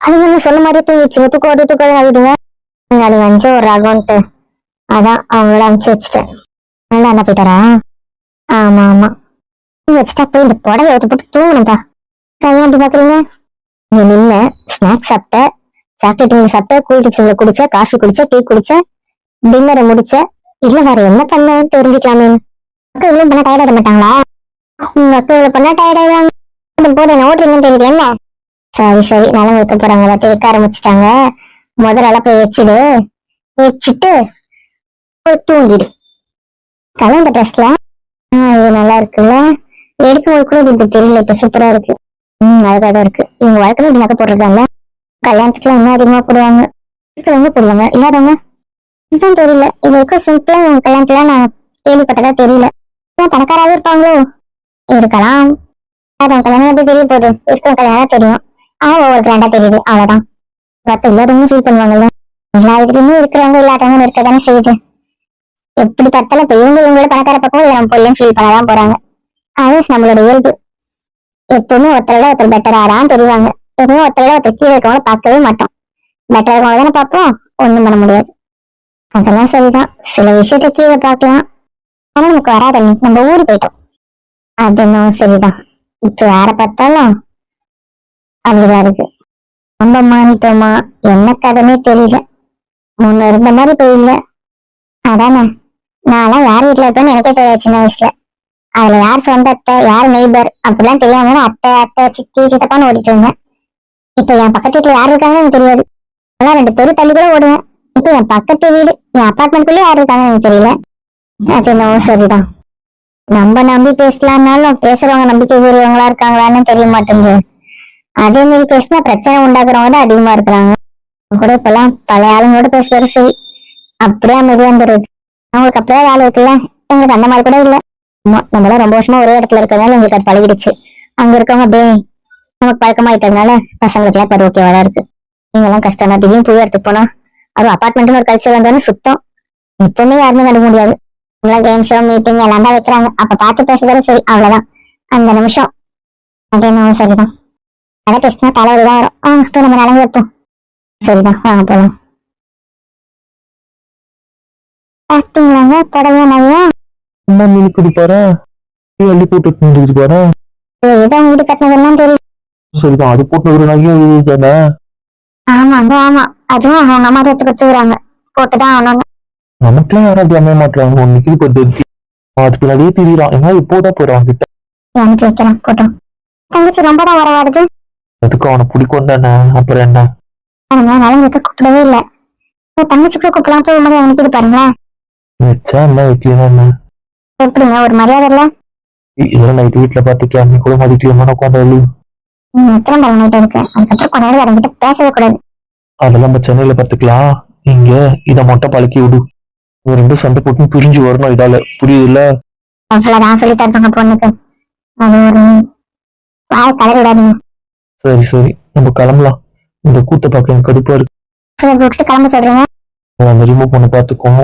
அது வந்து சொன்ன மாதிரி தூங்கிடுச்சுங்க. தூக்கம் வருது தூக்கம் ஆகுதுங்க நாளைக்கு வந்து ஒரு ரகம்ட்டு அதான் அவங்கள அனுப்பிச்சு வச்சுட்டேன். நல்லா என்ன போயிட்டாரா ஆமா ஆமா. வச்சுட்டா போய் இந்த புடவை எடுத்து போட்டு தூங்கணும்ப்பா. கையை எப்படி பாக்குறீங்க? நீ நின்று ஸ்நாக்ஸ் சாப்பிட்ட சாக்லேட் மில்க் சாப்பிட்ட கூல் ட்ரிங்க்ஸ் குடிச்ச காஃபி குடிச்ச டீ குடிச்ச டின்னரை முடிச்ச இல்ல வேற என்ன பண்ண தெரிஞ்சுக்கலாமே. அக்கா இவ்வளவு பண்ண டயர்ட் ஆக மாட்டாங்களா? உங்க அக்கா இவ்வளவு பண்ணா டயர்ட் ஆயிடுவாங்க. போதும் என்ன ஓட்டுறீங்கன்னு தெரியல என்ன? சரி சரி. நல்லா வைக்க போறாங்க. எல்லாத்தையும் வைக்க ஆரம்பிச்சிட்டாங்க. முதல்ல போய் வச்சுடு. வச்சுட்டு போய் தூங்கிடு. கலந்த ட்ரெஸ்ல இது நல்லா இருக்குல்ல? எடுக்கும்போது கூட இது தெரியல. இப்ப சூப்பரா இருக்கு. ம் அழகா தான் இருக்கு. இவங்க வாழ்க்கையில இப்படி நகை போடுறதால கல்யாணத்துக்குலாம் இன்னும் அதிகமா போடுவாங்க? இருக்கிறவங்க போடுவாங்க? இல்லாதவங்க? இதுதான் தெரியல. இது வரைக்கும் சிம்பிளா இவங்க கல்யாணத்துல நான் கேள்விப்பட்டதா தெரியல. ஏன் பணக்காராவே இருப்பாங்களோ? இருக்கலாம். அதான் கல்யாணம் எப்படி தெரிய போகுது? இருக்கிற கல்யாணம் தெரியும். அவன் ஒவ்வொரு கிராண்டா தெரியுது. அவ்வளவுதான். மத்த எல்லாருமே ஃபீல் பண்ணுவாங்கல்ல. எல்லா இதுலயுமே இருக்கிறவங்க இல்லாதவங்க இருக்க தானே செய்யுது. எப்படி பார்த்தாலும் இப்ப இவங்க இவங்களோட பணக்கார பக்கம் இல்லை நம்ம பொருளையும் ஃபீல் பண்ணதான் போறாங்க. அது நம்மளோட இயல்பு. எப்பவுமே ஒருத்தரோட ஒருத்தர் பெட்டரா தெரிவாங்க. எப்பவுமே ஒருத்தரோட ஒருத்தர் கீழே இருக்கவங்கள பார்க்கவே மாட்டோம். பெட்டரா இருக்கவங்க தானே பார்ப்போம். ஒண்ணும் பண்ண முடியாது. அதெல்லாம் சரிதான். சில விஷயத்த கீழே பார்க்கலாம். ஆனா நமக்கு வராது நம்ம ஊரு போயிட்டோம். அது சரிதான். இப்ப யார பார்த்தாலும் அப்படிதான் இருக்கு. ரொம்ப மாறிட்டோமா? என்ன கதைனே தெரியல. முன்ன இருந்த மாதிரி இப்ப இல்ல அதானே? நான்லாம் யார் வீட்டுல இருப்பேன்னு எனக்கே தெரியாது சின்ன வயசுல. அதுல யார் சொந்த அத்தை யார் நெய்பர் அப்படிலாம் தெரியாம அத்தை அத்தை சித்தி சித்தப்பான்னு ஓடிட்டு இருந்தேன். இப்ப என் பக்கத்து வீட்டுல யார் இருக்காங்கன்னு எனக்கு தெரியாது. அதெல்லாம் ரெண்டு பேரும் தள்ளி கூட ஓடுவேன். இப்ப என் பக்கத்து வீடு என் அப்பார்ட்மெண்ட்குள்ளே யார் இருக்காங்கன்னு எனக்கு தெரியல. அது என்னவோ சரிதான். நம்ம நம்பி பேசலாம்னாலும் பேசுறவங்க நம்பிக்கை கூறுவவங்களா இருக்காங்களான்னு தெரிய மாட்டேங்குது. அதே மாதிரி பேசினா பிரச்சனை உண்டாக்குறவங்க தான் அதிகமா இருக்கிறாங்க. கூட இப்பெல்லாம் பழைய ஆளுங்களோட பேசுறது சரி. அப்படியே அமைதியா இருந்துருது அவங்களுக்கு அப்படியே வேலை இருக்குல்ல? எங்களுக்கு அந்த மாதிரி கூட இல்ல. ஆமா, நம்மளாம் ரொம்ப வருஷமா ஒரே இடத்துல இருக்கிறதுனால எங்களுக்கு அது பழகிடுச்சு. அங்க இருக்கவங்க அப்படியே நமக்கு பழக்கமாயிட்டதுனால பசங்களுக்கு எல்லாம் அது ஓகேவா தான் இருக்கு. நீங்க எல்லாம் கஷ்டம் தான் திடீர்னு புது இடத்துக்கு போனா அதுவும் அபார்ட்மெண்ட்னு ஒரு கல்ச்சர் வந்தோன்னு சுத்தம். எப்பவுமே யாருமே கண்டுக்க முடியாது. எல்லாம் கேம் ஷோ மீட்டிங் எல்லாம் தான் வைக்கிறாங்க. அப்ப பார்த்து பேசுறதும் சரி அவ்வளவுதான். அந்த நிமிஷம். அது என்னவோ சரிதான். அதை பேசினா தலைவலி தான் வரும். ஆ இப்போ நம்ம நடந்து வைப்போம் சரிதான் வாங்க போலாம். பார்த்தீங்களாங்க புடவை நகையா? அம்மா மீன் குடிப்பாரா அள்ளி போட்டு தந்துருக்கு பாரு. ஏதோ வீடு கட்டினதெல்லாம் தெரியும் சரிதான் அது போட்டு ஒரு நகையும் இது தானே? ஆமாங்க ஆமா. அதுவும் அவங்க அம்மா தான் கொடுத்துக்கிறாங்க. போட்டுதான் ஆகணும் நமக்குலாம் யாரும் அப்படி அமைய மாட்டாங்க ஒன்னைக்கு இப்போ தெரிஞ்சு அது பின்னாடியே தெரியலாம் ஏன்னா இப்போதான் போறான் கிட்ட. எனக்கு வைக்கலாம் போட்டோம். தங்கச்சி ரொம்ப தான் வரவாடுது. அதுக்கு அவனை பிடிக்கும் தானே அப்புறம் என்ன? அவங்க நலங்குக்கு கூப்பிடவே இல்லை. உங்க தங்கச்சி கூட கூப்பிடலாம் போய் மாதிரி அவனுக்கு பாருங்களேன் வச்சா என்ன வைக்கலாம் என்ன? எப்படிங்க? ஒரு மரியாதை இல்ல? இதெல்லாம் நைட் வீட்டுல பார்த்துக்க அன்னைக்கு கூட மதிக்கலாமா உட்காந்து ம், எத்தனை பல நைட் இருக்கு. அதுக்கப்புறம் கொஞ்ச நேரம் அவங்ககிட்ட பேசவே கூடாது. அதெல்லாம் நம்ம சென்னையில பார்த்துக்கலாம் இங்க இத மட்டும் பழக்கி விடு. ஒரு ரெண்டு சண்டை போட்டு பிரிஞ்சு வரணும் இதால. புரியுதுல்ல? அவ்வளவுதான் சொல்லி தருப்பாங்க பொண்ணுக்கு. அது ஒரு வாய் கலர் விடாதீங்க சரி சரி. நம்ம கிளம்பலாம். இந்த கூத்த பார்க்க எனக்கு கடுப்பா இருக்கு. கிளம்ப சொல்றீங்க? அந்த ரிமூவ் பண்ண பார்த்துக்கோம்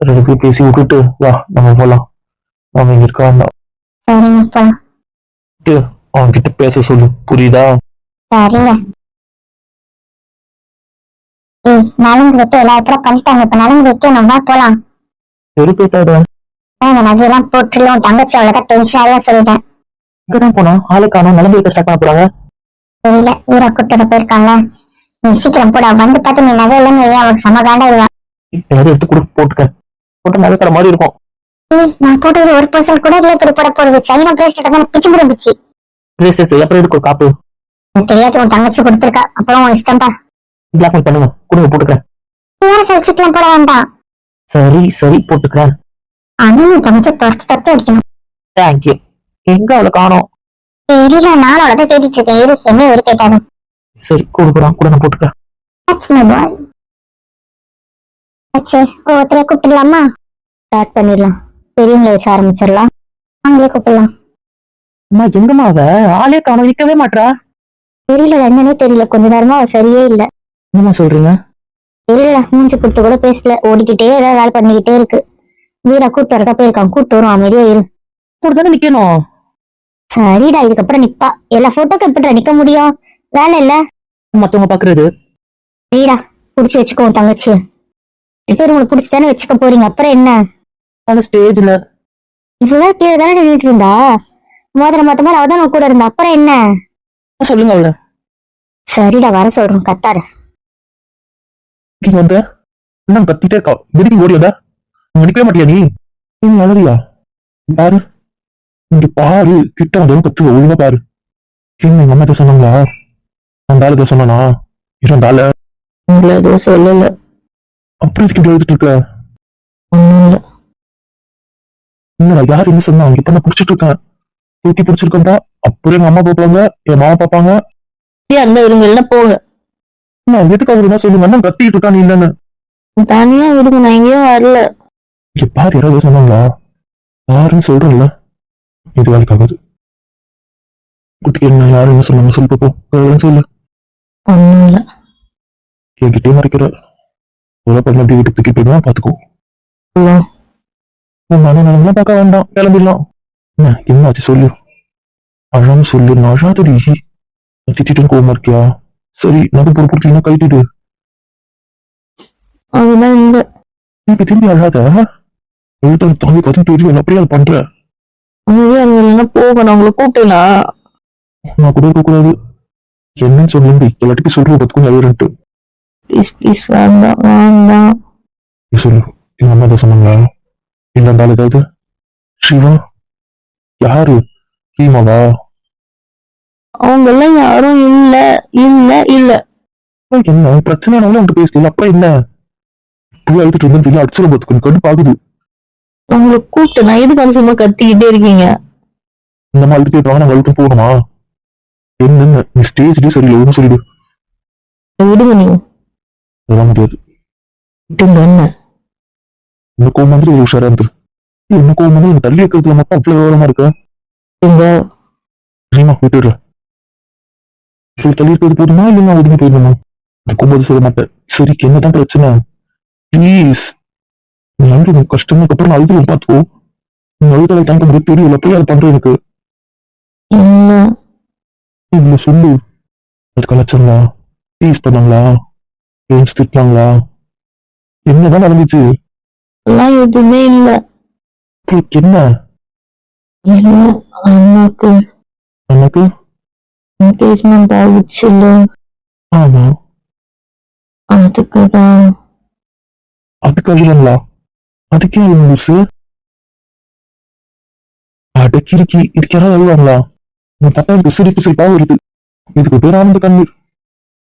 ரெண்டு பேரும் பேசி விட்டுட்டு வா நம்ம போலாம். அவன் இங்க இருக்க வேண்டாம் அவன் கிட்ட பேச சொல்லு. புரியுதா? நலங்கு வைக்க எல்லா இடத்துல பண்ணிட்டாங்க. இப்ப நலங்கு வைக்கணும் வா போலாம். இந்த நகையெல்லாம் போட்டுலாம் தங்கச்சி அவ்வளவுதான் டென்ஷனாக சொல்லிட்டேன். இங்கதான் போனா? ஆளை காணும் நிலம்பு வைக்க ஸ்டார்ட் பண்ண போறாங்க? தெரியல. வீரா கூட்டோட போயிருக்காங்க நீ சீக்கிரம் போடா. வந்து பார்த்து நீ நகை இல்லைன்னு வையா அவளுக்கு செம எல்லாரும் எடுத்து கூட போட்டுக்க. போட்டு நகை மாதிரி இருக்கும். நான் போட்டது ஒரு பர்சன்ட் கூட இல்லை. இப்படி போட போறது. சைனா பிரேஸ்லெட் தான்? பிச்சு போட பிச்சு. பிரேஸ்லெட்ஸ் அப்புறம் எடுக்க காப்பு? தெரியாது. உன் தங்கச்சி கொடுத்துருக்கா. அப்புறம் உன் இஷ்டம்டா பிளாக்மெயில் பண்ணுங்க. கொடுங்க போட்டுக்கிறேன். நீ வேற சலிச்சுட்டுலாம் போட வேண்டாம். சரி சரி போட்டுக்கிறேன். ஆனா உன் தங்கச்சி துரத்து துரத்து அடிக்கணும். தேங்க்யூ எங்க அவளை காணோம்? தெரியல நான் அவ்வளவுதான் தேடிட்டு இருக்கேன். இரு என்ன ஒரு கேட்டாரு சரி கொடுக்குறான் கூட நான் போட்டுக்கிறேன். ஒவ்வொருத்தரையா கூப்பிடலாமா ஸ்டார்ட் பண்ணிடலாம். பெரியவங்களை வச்சு ஆரம்பிச்சிடலாம். அவங்களே கூப்பிடலாம். அம்மா எங்கம்மா அவ? ஆளே காணோம் நிக்கவே மாட்றா. தெரியல என்னன்னே தெரியல. கொஞ்ச நேரமா அவ சரியே இல்ல. என்னம்மா சொல்றீங்க? தெரியல மூஞ்சி கொடுத்து கூட பேசல. ஓடிக்கிட்டே ஏதாவது வேலை பண்ணிக்கிட்டே இருக்கு. வீரா கூட்டு வரதா போயிருக்கான். கூட்டு வரும் அமைதியா இரு. கூட தானே நிக்கணும். சரிடா இதுக்கப்புறம் நிப்பா. எல்லா போட்டோக்கு எப்படி நிக்க முடியும்? வேலை இல்ல. மத்தவங்க பாக்குறது. வீடா புடிச்சு வச்சுக்கோ உன் தங்கச்சிய. ரெண்டு பேரும் உங்களுக்கு பிடிச்சி வச்சுக்க போறீங்க. அப்புறம் என்ன? அந்த ஸ்டேஜ்ல இவ்வளவு கீழே தானே நின்றுட்டு இருந்தா? மாதிரி அவதான் கூட இருந்தா? அப்புறம் என்ன? சொல்லுங்க அவள. சரிடா வர சொல்றோம். கத்தாரு நீ வந்த? என்ன கத்திட்டே இருக்கா. எதுக்கு ஓடியதா நினைக்கவே மாட்டியா நீ? நீ அழறியா பாரு இங்க பாரு கிட்ட வந்தவன் கத்து ஒழுங்கா பாரு. என்ன எங்க அம்மா சொன்னாங்களா? அந்த ஆளு சொன்னானா? இரண்டு ஆளு. எதுவும் சொல்லல. அப்புறம் இதுக்கு எழுதிட்டு இருக்க? என்னடா யார் என்ன சொன்னா? இப்ப நான் புடிச்சிட்டு இருக்கேன் தூக்கி பிடிச்சிருக்கேன்டா அப்புறம் எங்க அம்மா பாப்பாங்க என் மாமா பாப்பாங்க? அந்த இல்லைன்னா போங்க. நான் எதுக்கு அவர் என்ன சொல்லுங்க அண்ணன் கத்திட்டு இருக்கா நீ இல்லன்னு தனியா விடுங்க நான் எங்கேயும் வரல. இங்க பாரு யாராவது சொன்னாங்களா? யாருன்னு சொல்றேன்ல. இது வேலைக்கு ஆகாது குட்டிக்கு என்ன யாரு என்ன சொன்னாங்க சொல்லு பாப்போம். யாருன்னு சொல்லு. ஒண்ணும் இல்ல என்கிட்டயே மறைக்கிற. ஒரு பண்ண அப்படி வீட்டுக்கு தூக்கி போயிடுவான் பாத்துக்கோ. உன் மன நிலமெல்லாம் பார்க்க வேண்டாம். கிளம்பிடலாம். என்ன என்ன ஆச்சு சொல்லு. அழாம சொல்லு. நான் அழாதடி திட்டிட்டு கோவமா இருக்கியா? சரி நகை பொறுப்புலாம் கழட்டிடு. அதெல்லாம் இல்ல இப்ப திரும்பி அழாத? எழுத்த தாங்கி கத்து தெரியும் அப்படியே அதை பண்ற? இல்லைன்னா போங்க நான் உங்களை கூப்பிட்டேனா? நான் கூட இருக்கக்கூடாது. என்னன்னு சொல்லுங்க எல்லாத்துக்கும் சொல்ற பத்துக்கும் நகரன்ட்டு ப்ளீஸ் ப்ளீஸ் வேண்டாம் வேண்டாம். சொல்லு. எங்க அம்மா தான் சொன்னாங்களா? அந்த ஆள் ஏதாவது? சிவா யாரு? ஹீமாவா? அவங்க எல்லாம் யாரும் இல்ல இல்ல இல்ல. என்ன? பிரச்சனை உன்கிட்ட பேசல. அப்புறம் என்ன? பூ அழுத்துட்டு தெரியல அடிச்சிட பார்த்துக்கணும் கடுப்பு ஆகுது உங்களை கூப்பிட்டு நான் எதுக்கு அதிசயமா கத்திக்கிட்டே இருக்கீங்க? இந்த மாதிரி இருப்பாங்க நாங்க அழுத்து போகணுமா? என்னன்னு? நீ ஸ்டேஜ்லயே சரியில்லை ஒன்றும் சொல்லிடு. விடுங்க நீங்க அதெல்லாம் முடியாது. விட்டுங்க என்ன? இந்த கோவம் மாதிரி ஒரு உஷாரா இருந்துரு என்ன கோவம் வந்து? எனக்கு தள்ளி வைக்கிறதுல மட்டும் அவ்வளவு விவரமா இருக்க? விடுங்க. சரிமா விட்டுடுற சரி தள்ளி இருக்கிறது போதுமா? இல்லை நான் ஒதுங்கி போயிடணுமா? இருக்கும்போது சொல்ல மாட்டேன். சரி என்னதான் பிரச்சனை? ப்ளீஸ் அழுது கஷ்டமுக்கு அப்புறம் நான் அழுதுவேன் பார்த்துக்கோ நீ அழுதலை தாங்க முடியாது தெரியல போய் அதை பண்றேன் எனக்கு. இல்ல இவ்வளவு சொல்லு. அது கலாச்சாரங்களா டீஸ் பண்ணாங்களா? ஃப்ரெண்ட்ஸ் திட்டினாங்களா? என்னதான் நடந்துச்சு? எல்லாம் எதுவுமே இல்ல. என்ன? இல்ல அண்ணாக்கு எனக்கு என்கேஜ்மெண்ட் ஆகிடுச்சு இல்ல. ஆமா. அதுக்கு தான் அதுக்கு அழுகங்களா அதுக்கே லூசு அடக்கிருக்கி இதுக்கு யாராவது அழுவாங்களா உன் பார்த்தா எனக்கு சிரிப்பு சிரிப்பா வருது. இதுக்கு பேர் ஆனந்த கண்ணீர்.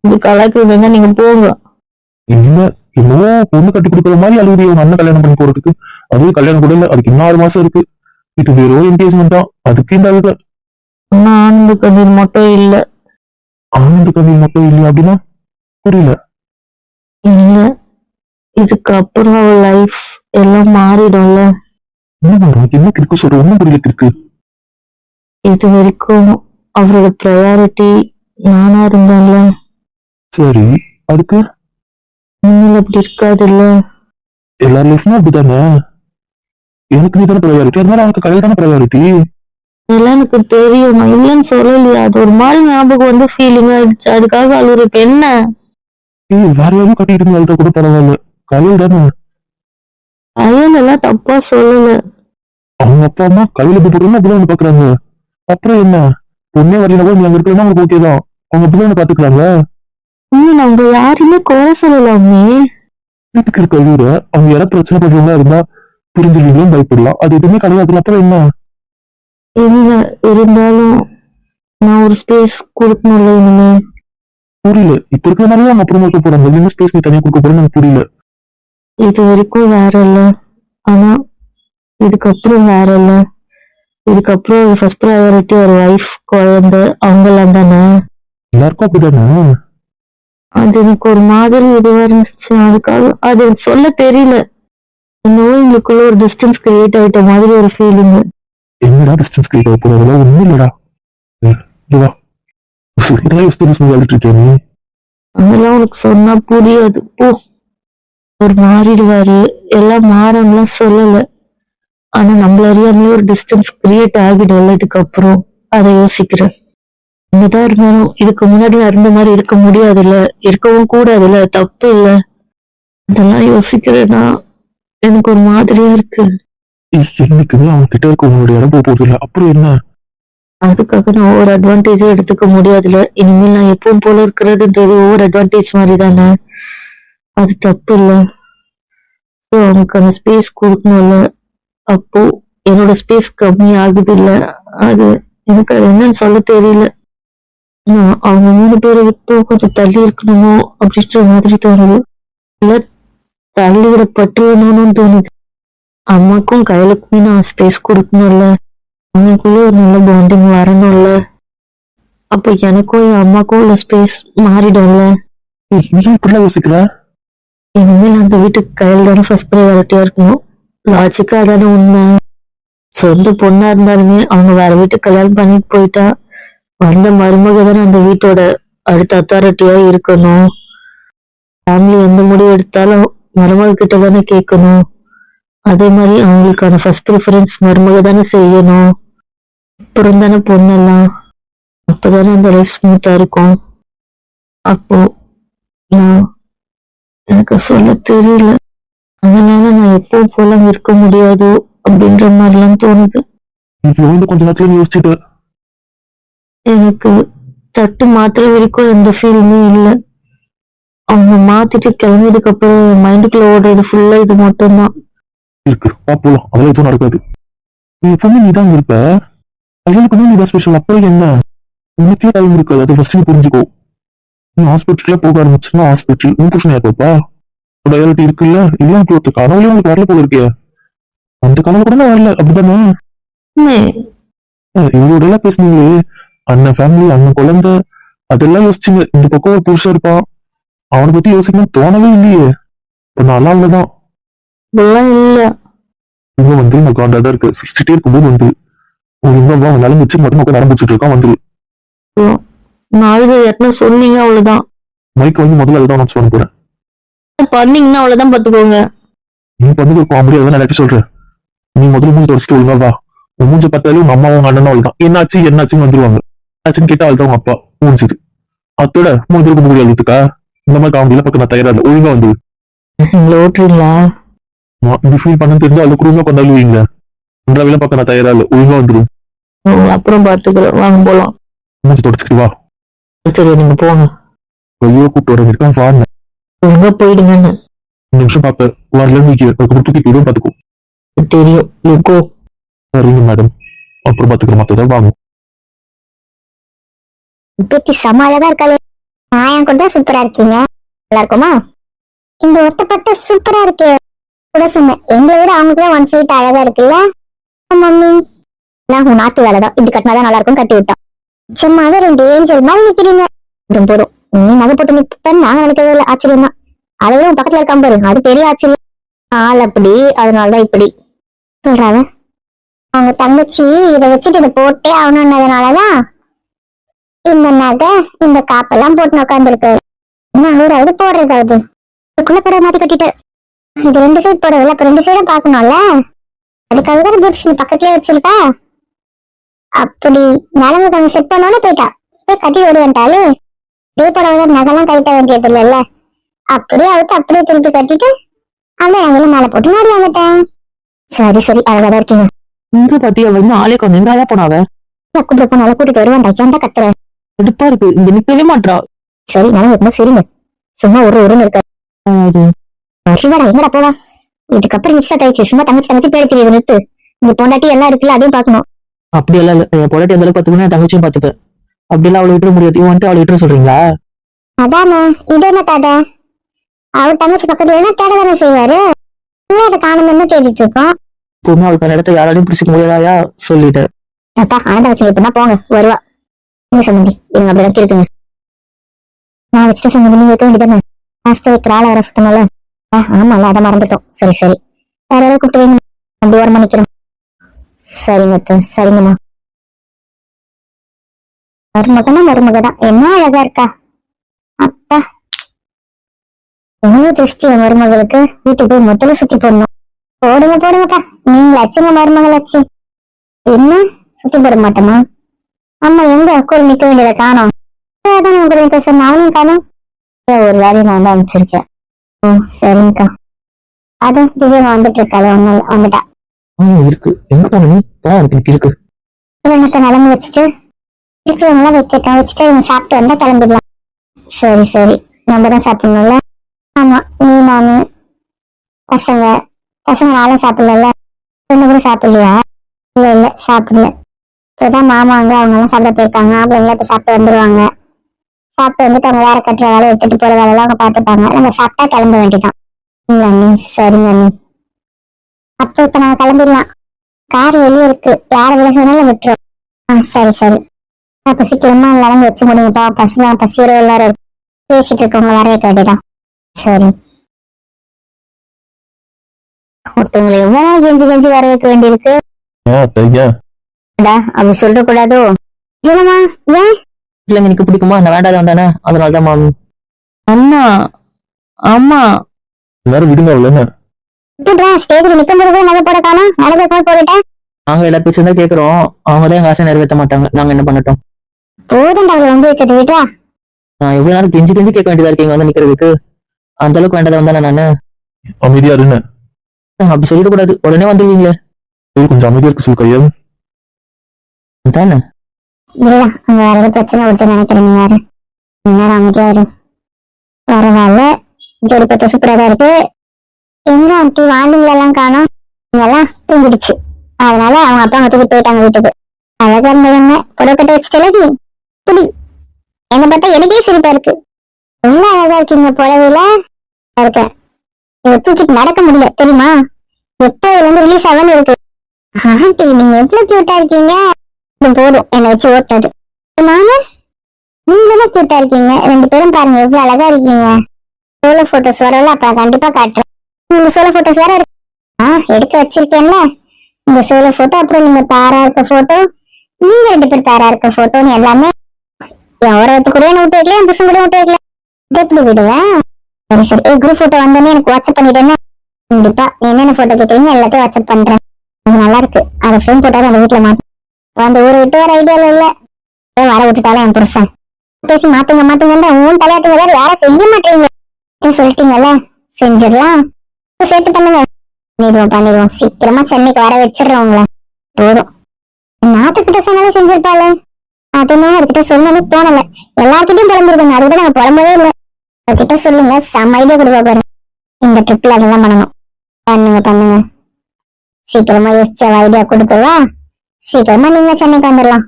இது கலாய்க்கு நீங்க போங்க. இல்ல என்னவோ பொண்ணு கட்டி கொடுக்குற மாதிரி அழுகுது உங்க அண்ணன் கல்யாணம் பண்ணி போறதுக்கு. அதுவும் கல்யாணம் கூட இல்ல அதுக்கு இன்னும் ஆறு மாசம் இருக்கு. இது வெறும் என்கேஜ்மெண்ட் தான். அதுக்கு இந்த அழுக. ஆனந்த கண்ணீர் மட்டும் இல்ல. ஆனந்த கண்ணீர் மட்டும் இல்லையா அப்படின்னா? புரியல. இல்ல. இதுக்கப்புறம் அவ லைஃப் எல்லாம் மாறிடும்ல. என்ன கிறுக்கு சொல்ற? ஒண்ணும் புரியல கிறுக்கு. இது வரைக்கும் அவரோட ப்ரையாரிட்டி நானா இருந்தேன்ல. சரி அதுக்கு? இனிமேல் அப்படி இருக்காதுல்ல. எல்லார் லைஃப்மே அப்படிதானே? எனக்கு நீ தானே ப்ரையாரிட்டி அதனால அவனுக்கு கல்யாணம் தானே ப்ரையாரிட்டி எனக்கு தெரியும்? நான் இல்லைன்னு சொல்லலையா. அது ஒரு மாதிரி ஞாபகம் வந்து ஃபீலிங் ஆயிடுச்சு. அதுக்காக அழுகுற இப்ப என்ன? ஏய் வேற யாரும் கட்டிட்டு இருந்தா அழுதா கூட பரவாயில்ல கல்யாணம் தானே எல்லாம் தப்பா சொல்லல. அவங்க அப்பா அம்மா கையில போட்டுருந்தா அப்படிதான் ஒண்ணு பாக்குறாங்க. அப்புறம் என்ன? பொண்ணே வரலாம் கூட நீ அங்க இருக்கிறதா உங்களுக்கு ஓகே தான். அவங்க அப்படிதான் ஒண்ணு பாத்துக்கிறாங்க. இன்னும் நம்ம யாரையுமே குறை சொல்லலாமே வீட்டுக்கு இருக்க அவங்க யாராவது பிரச்சனை பண்றவங்களா இருந்தா பயப்படலாம். அது எதுவுமே கிடையாது அப்புறம் என்ன? இல்ல இருந்தாலும் நான் ஒரு ஸ்பேஸ் கொடுக்கணும்ல இனிமே. புரியல. இப்ப இருக்கிறதுனால அவங்க அப்புறம் போறாங்க என்ன ஸ்பேஸ் நீ தனியா கொடுக்க போறேன்னு எனக்கு புரியல. இது வரைக்கும் வேற இல்ல. ஆனா இதுக்கப்புறம் வேற இல்ல. இதுக்கப்புறம் ஃபர்ஸ்ட் ப்ரையாரிட்டி ஒரு ஒய்ஃப் குழந்தை அவங்கெல்லாம் தானே. எல்லாருக்கும் அப்படிதானே? அது எனக்கு ஒரு மாதிரி இதுவா இருந்துச்சு. அதுக்காக அது எனக்கு சொல்ல தெரியல. என்னவோ எங்களுக்குள்ள ஒரு டிஸ்டன்ஸ் கிரியேட் ஆயிட்ட மாதிரி ஒரு ஃபீலிங் என்னடா டிஸ்டன்ஸ் கிரியேட் ஆக போறா அதெல்லாம் ஒண்ணும் இல்லடா. ஏய், இங்க வா. இதெல்லாம் யோசித்து சொல்லி அழுதுட்டு இருக்கியா நீ? அதெல்லாம் உனக்கு சொன்னா புரியாது. போ. ஒரு மாறிடுவாரு. எல்லாம் மாறணும்லாம் சொல்லல. ஆனா நம்மள அறியாமலே ஒரு டிஸ்டன்ஸ் கிரியேட் ஆகிடும்ல இதுக்கப்புறம். அதை யோசிக்கிறேன். என்னதான் இருந்தாலும் இதுக்கு முன்னாடி இருந்த மாதிரி இருக்க முடியாதுல்ல. இருக்கவும் கூடாதுல்ல. தப்பு இல்ல. இதெல்லாம் யோசிக்கிறேன்னா எனக்கு ஒரு மாதிரியா இருக்கு. என்னைக்குமே அவன் கிட்ட இருக்க உன்னுடைய இடம் போறது இல்ல அப்புறம் என்ன? அதுக்காக நான் ஒரு அட்வான்டேஜும் எடுத்துக்க முடியாதுல்ல. இனிமேல் நான் எப்பவும் போல இருக்கிறதுன்றது ஒவ்வொரு அட்வான்டேஜ் மாதிரி தானே. அது தப்பு இல்லை ஸோ அவனுக்கு அந்த ஸ்பேஸ் கொடுக்கணும்ல. அப்போ என்னோட ஸ்பேஸ் கம்மி ஆகுது இல்லை அது எனக்கு அது என்னன்னு சொல்ல தெரியல. அவங்க மூணு பேரை விட்டு கொஞ்சம் தள்ளி இருக்கணுமோ அப்படின்ற மாதிரி தோணுது. இல்லை தள்ளி விடப்பட்டுணும்னு தோணுது. அம்மாக்கும் கையிலுக்குமே நான் ஸ்பேஸ் கொடுக்கணும்ல. அவனுக்குள்ளே ஒரு நல்ல பாண்டிங் வரணும்ல. அப்போ எனக்கும் என் அம்மாக்கும் உள்ள ஸ்பேஸ் மாறிடும்ல. ஏய், இப்படிலாம் யோசிக்கிறேன் இனிமேல் அந்த வீட்டுக்கு கையில் தானே ஃபர்ஸ்ட் ப்ரையாரிட்டியா இருக்கணும். லாஜிக்கா தானே உண்மை. சொந்த பொண்ணா இருந்தாலுமே அவங்க வேற வீட்டுக்கு கல்யாணம் பண்ணிட்டு போயிட்டா வந்த மருமக தானே அந்த வீட்டோட அடுத்த அத்தாரிட்டியா இருக்கணும். ஃபேமிலி எந்த முடிவு எடுத்தாலும் மருமக கிட்ட தானே கேட்கணும். அதே மாதிரி அவங்களுக்கான ஃபர்ஸ்ட் ப்ரிஃபரன்ஸ் மருமக தானே செய்யணும். அப்புறம் தானே பொண்ணெல்லாம். அப்பதானே அந்த லைஃப் ஸ்மூத்தா இருக்கும். அப்போ நான் எனக்கு சொல்ல தெரியல. அதனால நான் எப்போ போல இருக்க முடியாது அப்படின்ற மாதிரிலாம் தோணுது. வந்து கொஞ்ச நேரத்துல யோசிச்சுட்டு எனக்கு தட்டு மாத்திர வரைக்கும் எந்த ஃபீலுமே இல்லை. அவங்க மாத்திட்டு கிளம்பியதுக்கு அப்புறம் மைண்டுக்குள்ள ஓடுறது ஃபுல்லா இது மட்டும்தான். இருக்கு வா போலாம். அதெல்லாம் எதுவும் நடக்காது. நீ எப்பவுமே நீ தான் இருப்ப கல்யாணுக்கு நீ தான் ஸ்பெஷல் அப்புறம் என்ன? உனக்கே டைம் இருக்காது அதை ஃபர்ஸ்ட் புரிஞ்சுக்கோ. நீ ஹாஸ்பிட்டலே போக ஆரம்பிச்சுன்னா ஹாஸ்பிட்டல் உன் பிரச்சனை யாருப்பா டயாலிட்டி இருக்குல்ல? இல்லை உங்களுக்கு கனவுலயும் உங்களுக்கு வரல போல இருக்கே. அந்த கனவு கூட வரல. அப்படிதானே. இவரோட எல்லாம் பேசுனீங்களே. அண்ணன் ஃபேமிலி அண்ணன் குழந்தை அதெல்லாம் யோசிச்சுங்க. இந்த பக்கம் ஒரு புருஷன் இருப்பான். அவனை பத்தி யோசிக்கணும்னு தோணவே இல்லையே. இப்ப நல்லா இதெல்லாம் இல்ல. இவங்க வந்து உங்க காண்டாடா இருக்கு. சிரிச்சுட்டே இருக்கும்போது வந்து ஒழுங்கா வா, அவன் நிலம் வச்சு மட்டும் உட்காந்து ஆரம்பிச்சுட்டு இருக்கான் வந்துரு. யாருன்னா சொன்னீங்க அவ்வளவுதான். மைக் வந்து முதல்ல அதுதான் நான் சொல்ல போறேன் பண்ணீங்கன்னா அவ்வளவுதான் பாத்துக்கோங்க. நீ பண்ணது ஒரு காமெடி அதான் நினைச்சு சொல்றேன். நீ முதல்ல மூஞ்சி தொடச்சிட்டு ஒழுங்கா வா. உன் மூஞ்ச பார்த்தாலும் உங்க அம்மா உங்க அண்ணனும் அவள் தான் என்னாச்சு என்னாச்சுன்னு வந்துருவாங்க. என்னாச்சுன்னு கேட்டா அவள் தான் உங்க அப்பா முடிஞ்சது அத்தோட மூணு பேருக்கு முடியாது இருக்கா இந்த மாதிரி காமெடியில பக்கம் நான் தயாரா இல்லை. ஒழுங்கா வந்து எங்களை ஓட்டுறீங்களா? இப்படி ஃபீல் பண்ண தெரிஞ்சா அது குடும்பமா கொண்டாடுவீங்க இந்த வேலை பக்கம் நான் தயாரா இல்லை. ஒழுங்கா அப்புறம் பாத்துக்கிறேன். வாங்க போலாம். மூஞ்சி தொடச்சிட்டு வா. சரி நீங்க போங்க. ஐயோ கூப்பிட்டு வர இருக்கா வாங்க எங்க போயிடுங்கன்னு. நிமிஷம் பார்ப்பேன் வரலன்னு வைக்க அதுக்கப்புறம் தூக்கி போயிடும் பாத்துக்கோ தெரியும். go. சரிங்க மேடம் அப்புறம் பாத்துக்கிற மத்ததான் வாங்க. பேத்தி செம அழகா இருக்காளே. நான் கூட சூப்பரா இருக்கீங்க. நல்லா இருக்குமா? இந்த ஒருத்தப்பட்ட சூப்பரா இருக்கே. கூட சொன்னேன். எங்களை விட அவங்களுக்கு தான் ஒன் ஃபீட் அழகா இருக்குல்ல? மம்மி நான் உன் நாத்து வேலை தான் இப்படி கட்டினாதான் நல்லா இருக்கும் கட்டி விட்டான் சும்மாவே ரெண்டு ஏஞ்சல் மாதிரி நிக்கிறீங்க. போதும் போதும். நீ நகை போட்டு நிப்பேன்னு நாங்க நினைக்கவே இல்லை. ஆச்சரியம்? தான் அதை விட உன் பக்கத்துல இருக்காம பாரு. அது பெரிய ஆச்சரியம். ஆள் அப்படி. அதனாலதான் இப்படி. சொல்றாங்க அவங்க தங்கச்சி இதை வச்சுட்டு இதை போட்டே ஆகணும்னதுனாலதான் இந்த நகை இந்த காப்பெல்லாம் போட்டு உட்காந்துருக்காரு என்ன போடுறது அது அதுக்குள்ள போட மாதிரி கட்டிட்டு இது ரெண்டு சைடு போடுறதுல அப்ப ரெண்டு சைடும் பார்க்கணும்ல? அதுக்காக தான் பியூட்டிஷன் பக்கத்துலயே வச்சிருக்கா? அப்படி நலங்கு கொஞ்சம் செட் பண்ணோன்னு போயிட்டா. போய் கட்டி ஓடி வந்துட்டாலே இதே புடவை நகைலாம் கட்ட வேண்டியது இல்லைல்ல. அப்படியே அவுத்து அப்படியே திருப்பி கட்டிட்டு அப்படியே நகையில மேல போட்டு ஓடி வந்துட்டேன். சரி சரி அழகாதான் இருக்கீங்க. இங்க பாத்தியா வந்து ஆளே கொஞ்சம் எங்காயா போனாவ. கூப்பிட்டு போனால கூட்டிட்டு வருவேன் ஏன்டா கத்துற? எடுப்பா இருக்கு இங்க நிக்கவே மாட்றா. சரி நலங்கு வைக்கும்போது சரிங்க. சும்மா ஒரு உருன்னு இருக்க வருவாடா எங்கடா போலாம் இதுக்கப்புறம் நிச்சயம் ஆயிடுச்சு சும்மா தங்கச்சி தங்கச்சி பேர் தெரியுது நிறுத்து. இங்க பொண்டாட்டி எல்லாம் இருக்குல்ல அதையும் பார்க்கணும். அப்படி எல்லாம் இல்ல பொண்டாட்டி அந்த அளவுக்கு பாத்துக்கணும் என் தங்கச்சியும் பாத்துப்பேன். அப்படி எல்லாம் அவளை விட்டுற முடியாது. இவன்ட்டு அவளை விட்டுற சொல்றீங்களா? அதானே இது என்ன கதை? அவர் தங்கச்சி பக்கத்துல என்ன தேட தானே செய்வாரு? அதை காணணும்னு தேடிட்டு இருக்கோம்? எப்பவுமே அவளுக்கு அந்த இடத்த யாராலையும் பிடிச்சிக்க முடியாதாயா சொல்லிட்டேன். அப்பா ஆனந்த வச்சு இப்ப போங்க வருவா. நீங்க சம்பந்தி இவங்க அப்படி இருக்குங்க நான் வச்சுட்ட சம்பந்தி நீங்க வைக்க வேண்டியதானே லாஸ்ட் வைக்கிற ஆளை வர சுத்தணும்ல ஆ, ஆமால அதை மறந்துட்டோம். சரி சரி. வேற யாராவது கூப்பிட்டு வைங்க. அப்படி ஓரமா நிக்கிறோம். சரிங்க அத்தை, சரிங்கம்மா. மருமகனா மருமக தான் என்ன அழகா இருக்கா? அப்பா. எவ்வளவு திருஷ்டி மருமகளுக்கு? வீட்டுக்கு போய் முதல்ல சுத்தி போடணும். போடுங்க போடுங்கப்பா நீங்களாச்சுங்க மருமகளாச்சு என்ன? சுத்தி போட மாட்டோமா? அம்மா எங்க கூட நிக்க வேண்டியதை காணோம். அதான் கூட நிக்க சொன்ன அவனையும் காணோம். ஒரு வேலையை நான் வந்து அனுப்பிச்சிருக்கேன். ஓ சரிங்கக்கா. அதுவும் திடீர்னு வந்துட்டு இருக்காது ஒண்ணு வந்துட்டா. ஆ இருக்கு. எங்க போன நீ? போ எனக்கு இருக்கு. இவனுக்கு நிலம வச்சுட்டு இருக்கிறவங்களாம் வைக்கட்டும் வச்சுட்டு இவன் சாப்பிட்டு வந்தா கிளம்பிடலாம். சரி சரி. நம்ம தான் சாப்பிடணும்ல. ஆமா நீ நானு பசங்க. பசங்க நாளும் சாப்பிடல ரெண்டு கூட சாப்பிடலையா? இல்ல இல்ல சாப்பிடல. இப்பதான் மாமா வந்து அவங்க எல்லாம் சாப்பிட போயிருக்காங்க. அவங்கள இப்ப சாப்பிட்டு வந்துருவாங்க. சாப்பிட்டு வந்துட்டு அவங்க வேற கட்டுற வேலை எடுத்துட்டு போற வேலை எல்லாம் அவங்க பாத்துப்பாங்க நம்ம சாப்பிட்டா கிளம்ப வேண்டியதான் இல்ல அண்ணி சரிங்க அண்ணி. அப்ப இப்ப நான் கிளம்பிடலாம். கார் வெளியே இருக்கு. யார விட சொன்னாலும் விட்டுரும் ஆ சரி சரி. அப்ப சீக்கிரமா எல்லாரும் வச்சு முடியுப்பா பசங்க பசியோட எல்லாரும். பேசிட்டு இருக்கவங்க வர வைக்க வேண்டியதான் சரி. ஒருத்தவங்களை எவ்வளவு கெஞ்சி கெஞ்சி வர வைக்க வேண்டியிருக்கு? அப்படி கூடாதோ ஏன்? இல்லைங்க எனக்கு பிடிக்குமா? நான் வேண்டாத தானே. அதனாலதான் மாமி. அம்மா. அம்மா. எல்லாரும் விடுங்க ஸ்டேஜ்ல நிக்கும் போது நகை போட காணும் நகை போட போட்டுட்டேன் நாங்க எல்லா பேச்சும் தான் கேக்குறோம். அவங்க தான் ஆசை நிறைவேற்ற மாட்டாங்க. நாங்க என்ன பண்ணட்டும்? போதும் அவளை வந்து வச்சது விட்டா நான் எவ்வளவு நேரம் கெஞ்சி கெஞ்சி கேட்க வேண்டியதா இருக்கு இங்க வந்து நிக்கிறதுக்கு? அந்த அளவுக்கு வேண்டாத தானே நானு? அமைதியா இருன்னு அப்படி சொல்லிடக்கூடாது உடனே வந்துருவீங்களே கொஞ்சம் அமைதியா இருக்கு சொல்லு கையா தானே இல்ல அங்க வேற ஏதோ பிரச்சனை வருது நினைக்கிறேன் வேற. நேரம் அமைதியா இரு. பரவாயில்ல ஜோடி பத்த சூப்பரா தான் இருக்கு. எங்க ஆண்டி வாண்டுங்கள எல்லாம் காணோம். இங்கெல்லாம் தூங்கிடுச்சு. அதனால அவங்க அப்பா அங்க தூக்கிட்டு போயிட்டாங்க வீட்டுக்கு. அழகா இருந்தது என்ன கட்ட வச்சுட்டல புடி. என்ன பார்த்தா எனக்கே சிரிப்பா இருக்கு. ரொம்ப அழகா இருக்கீங்க புடவையில இருக்கேன் இதை தூக்கிட்டு நடக்க முடியல தெரியுமா? எப்போ இதுல இருந்து ரிலீஸ் ஆகணும்னு இருக்கு. ஆண்டி நீங்க எவ்வளவு கியூட்டா இருக்கீங்க? இது போதும். என்னை வச்சு ஓட்டுறது. நானு நீங்களும் கியூட்டா இருக்கீங்க. ரெண்டு பேரும் பாருங்க எவ்வளவு அழகா இருக்கீங்க. போல போட்டோஸ் வரல அப்ப கண்டிப்பா காட்டுறேன். உங்க சோலோ போட்டோஸ் வேற இருக்கு. ஆ எடுக்க வச்சிருக்கேன்ல. உங்க சோலோ போட்டோ அப்புறம் நீங்க பேரா இருக்க போட்டோ நீங்க ரெண்டு பேர் பேரா இருக்க போட்டோன்னு எல்லாமே என் உரவத்து கூட விட்டு வைக்கல என் புருஷன் கூட விட்டு வைக்கல. எப்படி விடுவேன் சரி சரி. ஏ குரூப் போட்டோ வந்தோடனே எனக்கு வாட்ஸ்அப் பண்ணிட்டேன்னா கண்டிப்பா என்னென்ன போட்டோ கேட்டீங்க எல்லாத்தையும் வாட்ஸ்அப் பண்றேன். அது நல்லா இருக்கு. அதை ஃப்ரேம் போட்டாலும் அந்த வீட்டுல மாட்டேன் அந்த ஊரை விட்டு வர ஐடியால இல்ல. ஏன் வர விட்டுட்டாலும் என் புருஷன். பேசி மாத்துங்க மாத்துங்க உன் தலையாட்டு வேற செய்ய மாட்டீங்க. சொல்லிட்டீங்கல்ல? செஞ்சிடலாம். சேர்த்து பண்ணுங்க. பண்ணிடுவோம் பண்ணிடுவோம். சீக்கிரமா சென்னைக்கு வர வச்சிடுறோம் உங்களை. போதும். நாத்துக்கிட்ட சொன்னாலும் செஞ்சிருப்பாளே. அதுன்னு அவர்கிட்ட சொல்லணும்னு தோணல. எல்லார்கிட்டயும் புலம்பிருக்காங்க அது கூட நாங்க புலம்பவே இல்லை. அவர்கிட்ட சொல்லுங்க செம்ம ஐடியா கொடுக்க பாருங்க இந்த ட்ரிப்ல அதெல்லாம் பண்ணணும். பண்ணுங்க பண்ணுங்க. சீக்கிரமா யோசிச்ச ஐடியா கொடுத்துவா சீக்கிரமா நீங்க சென்னைக்கு வந்துடலாம்.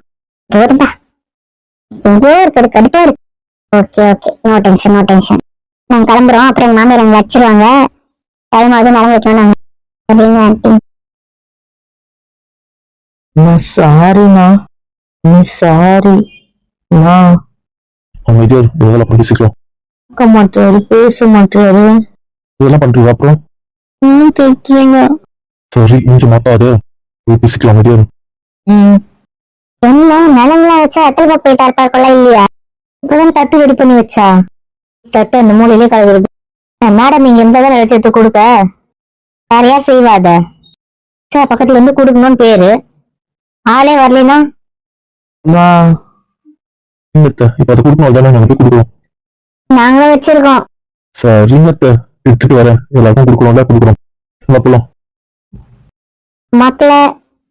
போதும்பா. எங்கேயோ இருக்குது கடுப்பா இருக்கு. Okay okay. No tension no tension நாங்க கிளம்புறோம். அப்புறம் எங்க மாமியார் எங்க வச்சிருவாங்க. டைம் ஆகுது நடந்து வைக்கணும் நாங்க ஆண்டி நான் நீ சாரி நான் அமைதியா மாட்டாரு பேச மாட்டாரு இதெல்லாம் பண்றீங்க அப்புறம்? இன்னும் திட்டுறீங்க சரி இஞ்சி மாத்தாத போய் பேசிக்கலாம் அமைதியா இரு. ம். என்ன நிலங்களாம் வச்சா எத்தனை போயிட்டா இருப்பாருக்குள்ள இல்லையா? இப்பதான் தட்டு ரெடி பண்ணி வச்சா? தட்டு அந்த மூலையிலே கழுவுறது மேடம் நீங்க இருந்தாதான் எடுத்து எடுத்து கொடுக்க வேற யார் செய்வாத சார் பக்கத்துல இருந்து கொடுக்கணும்னு பேரு. ஆளே வரலைன்னா? வா இல்லத்த இப்ப அதை கொடுக்கணும் தானே நாங்க போய் கொடுக்குறோம் நாங்களும் வச்சிருக்கோம். சரிங்கத்த எடுத்துட்டு வரேன். எல்லாருக்கும் கொடுக்குறோம் போலாம். மாப்பிள்ள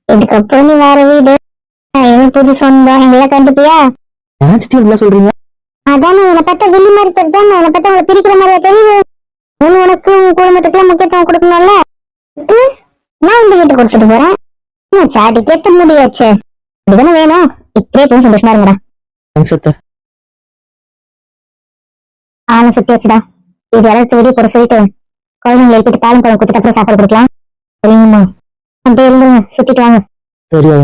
இதுக்கப்புறம் நீ வேற வீடு. இவன் புது சொந்தம்? எங்களை கண்டுப்பியா? சொல்றீங்க? அதான் உன்னை பார்த்தா வெளி மாதிரி தெரியுது. உன்னை பார்த்தா உங்களை பிரிக்கிற மாதிரியா தெரியுது. உனக்கு உன் குடும்பத்துக்குலாம் முக்கியத்துவம் கொடுக்கணும்ல? நான் இந்த வீட்டுக்கு கொடுத்துட்டு போறேன். சாட்டிக்கு எத்த முடியாச்சு. இதுதானே வேணும்? இப்படியே போய் சந்தோஷமா இருங்கடா. ஆளை சுத்தி. வச்சுடா. இது எல்லாத்தையும் வெளியே போட சொல்லிட்டு குழந்தைங்களை எழுப்பிட்டு பாலும் பழம் கொடுத்துட்டு அப்புறம் சாப்பாடு கொடுக்கலாம். சரிங்கம்மா. அப்படியே இருந்துங்க சுத்திட்டு வாங்க. சரியா